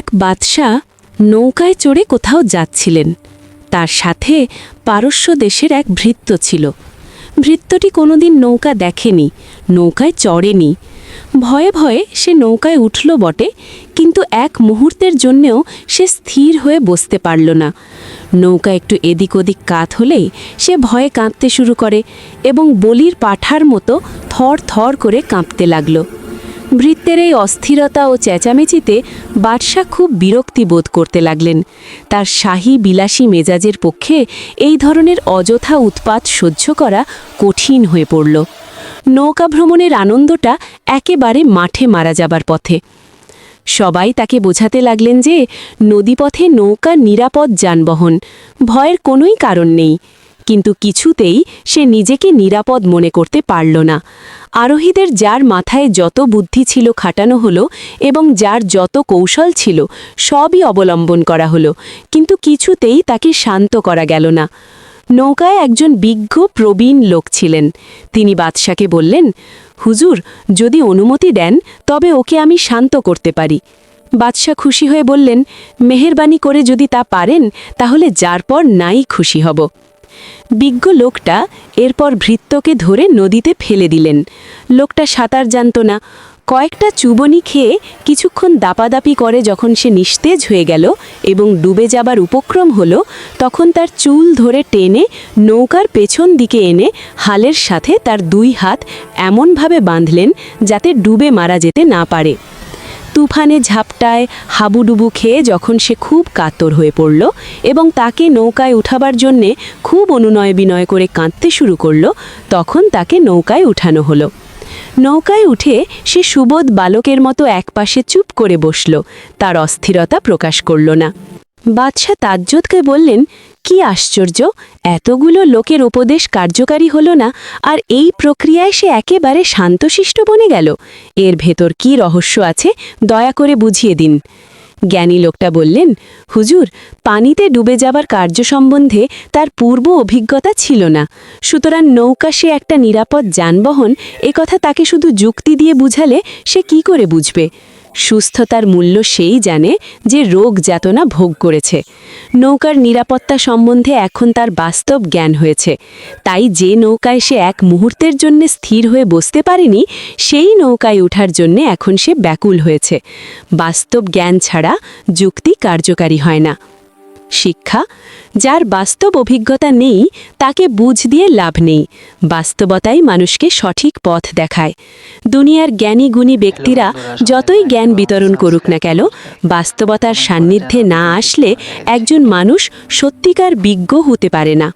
এক বাদশাহ নৌকায় চড়ে কোথাও যাচ্ছিলেন। তার সাথে পারস্য দেশের এক ভৃত্য ছিল। ভৃত্যটি কোনোদিন নৌকা দেখেনি, নৌকায় চড়েনি। ভয়ে ভয়ে সে নৌকায় উঠল বটে, কিন্তু এক মুহূর্তের জন্যেও সে স্থির হয়ে বসতে পারল না। নৌকা একটু এদিক ওদিক কাত হলেই সে ভয়ে কাঁদতে শুরু করে এবং বলির পাঠার মতো থর থর করে কাঁপতে লাগল। ভৃত্যের এই অস্থিরতা ও চেঁচামেচিতে বাদশাহ খুব বিরক্তি বোধ করতে লাগলেন। তার শাহী বিলাসী মেজাজের পক্ষে এই ধরনের অযথা উৎপাত সহ্য করা কঠিন হয়ে পড়ল। নৌকা ভ্রমণের আনন্দটা একেবারে মাঠে মারা যাবার পথে। সবাই তাকে বোঝাতে লাগলেন যে নদীপথে নৌকা নিরাপদ যানবাহন, ভয়ের কোনোই কারণ নেই। কিন্তু কিছুতেই সে নিজেকে নিরাপদ মনে করতে পারল না। আরোহীদের যার মাথায় যত বুদ্ধি ছিল খাটানো হলো এবং যার যত কৌশল ছিল, সবই অবলম্বন করা হলো, কিন্তু কিছুতেই তাকে শান্ত করা গেল না। নৌকায় একজন বিজ্ঞ, প্রবীণ লোক ছিলেন। তিনি বাদশাকে বললেন, হুজুর, যদি অনুমতি দেন, তবে ওকে আমি শান্ত করতে পারি। বাদশাহ খুশি হয়ে বললেন, মেহেরবানি করে যদি তা পারেন, তাহলে যার পর নাই খুশি হব। বিজ্ঞ লোকটা এরপর ভৃত্যকে ধরে নদীতে ফেলে দিলেন। লোকটা সাঁতার জানত না। কয়েকটা চুবনি খেয়ে কিছুক্ষণ দাপাদাপি করে যখন সে নিস্তেজ হয়ে গেল এবং ডুবে যাবার উপক্রম হলো, তখন তার চুল ধরে টেনে নৌকার পেছন দিকে এনে হালের সাথে তার দুই হাত এমনভাবে বাঁধলেন যাতে ডুবে মারা যেতে না পারে। তুফানে ঝাপটায় হাবুডুবু খেয়ে যখন সে খুব কাতর হয়ে পড়ল এবং তাকে নৌকায় উঠাবার জন্যে খুব অনুনয় বিনয় করে কাঁদতে শুরু করল, তখন তাকে নৌকায় উঠানো হলো। নৌকায় উঠে সে সুবোধ বালকের মতো একপাশে চুপ করে বসল, তার অস্থিরতা প্রকাশ করল না। বাদশাহ তাজ্জদকে বললেন কি আশ্চর্য, এতগুলো লোকের উপদেশ কার্যকারী হলো না, আর এই প্রক্রিয়ায় সে একেবারে শান্তশিষ্ট বনে গেল। এর ভেতর কি রহস্য আছে, দয়া করে বুঝিয়ে দিন। জ্ঞানী লোকটা বললেন, হুজুর, পানিতে ডুবে যাবার কার্য সম্বন্ধে তার পূর্ব অভিজ্ঞতা ছিল না। সুতরাং নৌকা সে একটা নিরাপদ যানবাহন কথা তাকে শুধু যুক্তি দিয়ে বুঝালে সে কি করে বুঝবে? সুস্থতার মূল্য সেই জানে যে রোগ যাতনা ভোগ করেছে। নৌকার নিরাপত্তা সম্বন্ধে এখন তার বাস্তব জ্ঞান হয়েছে। তাই যে নৌকায় সে এক মুহূর্তের জন্য স্থির হয়ে বসতে পারেনি, সেই নৌকায় ওঠার জন্য এখন সে ব্যাকুল হয়েছে। বাস্তব জ্ঞান ছাড়া যুক্তি কার্যকারী হয় না। শিক্ষা, যার বাস্তব অভিজ্ঞতা নেই, তাকে বুঝ দিয়ে লাভ নেই। বাস্তবতাই মানুষকে সঠিক পথ দেখায়। দুনিয়ার জ্ঞানী গুণী ব্যক্তিরা যতই জ্ঞান বিতরণ করুক না কেন, বাস্তবতার সান্নিধ্যে না আসলে একজন মানুষ সত্যিকার বিজ্ঞ হতে পারে না।